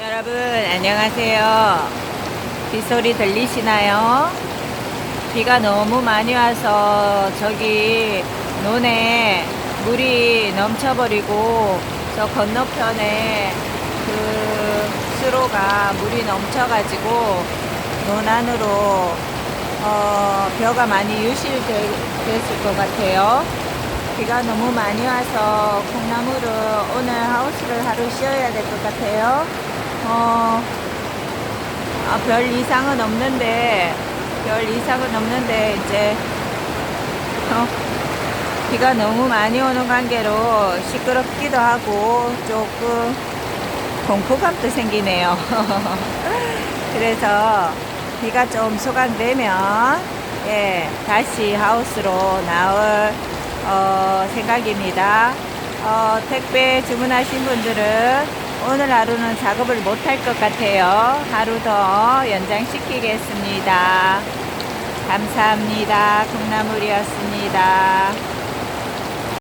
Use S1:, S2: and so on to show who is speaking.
S1: 여러분 안녕하세요. 빗소리 들리시나요? 비가 너무 많이 와서 저기 논에 물이 넘쳐버리고 저 건너편에 그 수로가 물이 넘쳐가지고 논 안으로 어, 벼가 많이 유실됐을 것 같아요. 비가 너무 많이 와서 콩나물을 오늘 하우스를 하루 쉬어야 될 것 같아요. 어, 아, 별 이상은 없는데, 별 이상은 없는데, 이제, 어, 비가 너무 많이 오는 관계로 시끄럽기도 하고, 조금 공포감도 생기네요. 그래서, 비가 좀 소강되면, 예, 다시 하우스로 나올, 어, 생각입니다. 어, 택배 주문하신 분들은 오늘 하루는 작업을 못할 것 같아요. 하루 더 연장시키겠습니다. 감사합니다. 콩나물이었습니다.